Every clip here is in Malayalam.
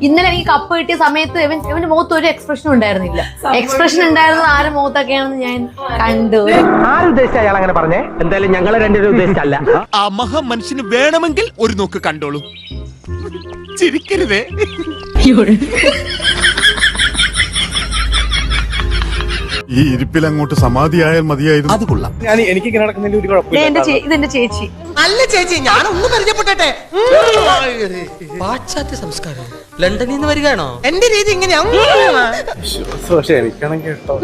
ഇന്നലെ ഈ കപ്പ് കിട്ടിയ സമയത്ത് ഇവൻ ഇവന്റെ മുഖത്ത് ഒരു എക്സ്പ്രഷൻ ഉണ്ടായിരുന്നില്ല. എക്സ്പ്രഷൻ ഉണ്ടായിരുന്നത് ആരുടെ മുഖത്തൊക്കെയാണെന്ന് ഞാൻ കണ്ടു. ആരുദ്ദേശിച്ച അയാൾ അങ്ങനെ പറഞ്ഞേ? എന്തായാലും ഞങ്ങളെ രണ്ടുപേരും ഉദ്ദേശിച്ചല്ല ആ മഹാ മനുഷ്യന് വേണമെങ്കിൽ ഒരു നോക്ക് കണ്ടോളൂ. ചിരിക്കരുതേ. ഈ ഇരിപ്പിൽ അങ്ങോട്ട് സമാധിയായാൽ മതിയായിരുന്നു. അത് കൊള്ളാം. ഞാൻ എനിക്ക് ഇങ്ങനെ നടക്കുന്നതിൽ ഒരു കുഴപ്പമില്ല. ഇതെന്റെ ചേച്ചി. അല്ല ചേച്ചി ഞാൻ ഒന്ന് പരിചയപ്പെട്ടെ പാശ്ചാത്യ സംസ്കാരം. ലണ്ടനിൽ നിന്ന് വരികയാണോ? എന്റെ രീതി ഇങ്ങനെയാണ് പക്ഷെ എനിക്കാണെങ്കിൽ കേട്ടോ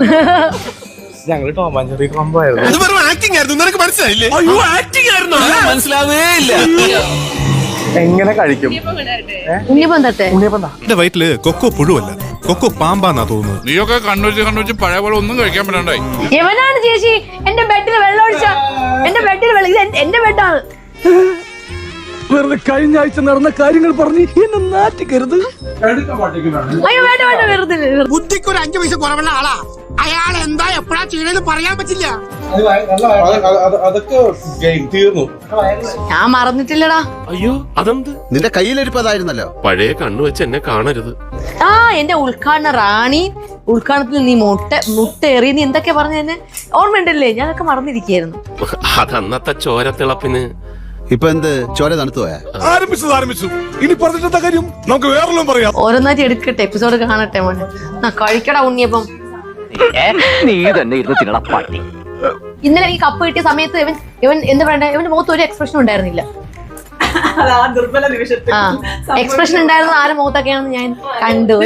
ഞങ്ങൾ ടോമാഞ്ചറി അത് വെറും ആക്ടിംഗ് ആയിരുന്നു. നിനക്ക് മനസ്സിലായില്ലേ? അയ്യോ ആക്ടിംഗ് ആയിരുന്നു? മനസ്സിലാവേ ഇല്ല. എങ്ങനെ കഴിക്കും? ഉണ്ണിപ്പം തട്ടെ. വയറ്റിൽ കൊക്കോ പുഴുവല്ല. കൊക്കോ പാമ്പാന്നാ തോന്നുന്നത്. നീയൊക്കെ കണ്ണൂച്ച് കണ്ണൂച്ച് പഴയ പോലെ ഒന്നും കഴിക്കാൻ പറ്റണ്ടായി. ഇവനാണ് ചേച്ചി. എന്റെ ബെഡിൽ വെള്ളം ഒഴിച്ച. എന്റെ ബെഡിൽ വെള്ളം. ഇത് എന്റെ ബെഡാണ്. വെറുതെ കഴിഞ്ഞ ആഴ്ച നടന്ന കാര്യങ്ങൾ പറഞ്ഞ് എന്നെ നാറ്റിക്കരുത്. അയ്യോ വേണ്ട വേണ്ട വെറുതെ വെറുതെ. ബുദ്ധിക്ക് ഒരു അഞ്ചു പൈസ കുറവുള്ള ആളാ. അയാൾ എന്താ എപ്പോഴാ ചെയ്യണെന്ന് പറയാൻ പറ്റില്ല. അതൊക്കെ തീർന്നു. ഞാൻ മറന്നിട്ടില്ലടാ. നിന്റെ കയ്യിലിരിപ്പതായിരുന്നല്ലോ. പഴയ കണ്ണു വെച്ച് എന്നെ കാണരുത്. ആ എന്റെ ഉദ്ഘാടന റാണി ഉദ്ഘാടനത്തിൽ നീ മുട്ട മുട്ട എറി നീ എന്തൊക്കെ പറഞ്ഞു തന്നെ ഓർമ്മയുണ്ടല്ലേ? ഞാനൊക്കെ മറന്നിരിക്കായിരുന്നു അതന്നത്തെ ചോരത്തിളപ്പിന് ഇപ്പൊ എന്ത്? ചോര തണുത്തു പോയാ? ആരംഭിച്ചത് ആരംഭിച്ചു ഇനി പറഞ്ഞിട്ടെന്താ കാര്യം? നമുക്ക് വേറെല്ലാം പറയാം. ഓരോന്നായിട്ട് എടുക്കട്ടെ എപ്പിസോഡ് കാണട്ടെ മോനെ. കഴിക്കടാ ഉണ്ണിയപ്പം. നീ തന്നെ ഇരുന്ന് തിന്നണ പട്ടി. ഇന്നലെ ഈ കപ്പ് കിട്ടിയ സമയത്ത് ഇവൻ ഇവൻ എന്താ പറയണ്ടേ ഇവന്റെ മുഖത്ത് ഒരു എക്സ്പ്രഷൻ ഉണ്ടായിരുന്നില്ല. ആ എക്സ്പ്രഷൻ ഉണ്ടായിരുന്നത് ആരും മുഖത്തൊക്കെയാണെന്ന് ഞാൻ കണ്ടു.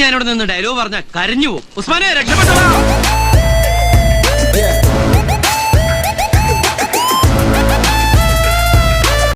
ഞാനിവിടെ നിന്ന് ഡയലോഗ് പറഞ്ഞ കരഞ്ഞു പോകും. ഉസ്മാനെ രക്ഷപ്പെട്ടോ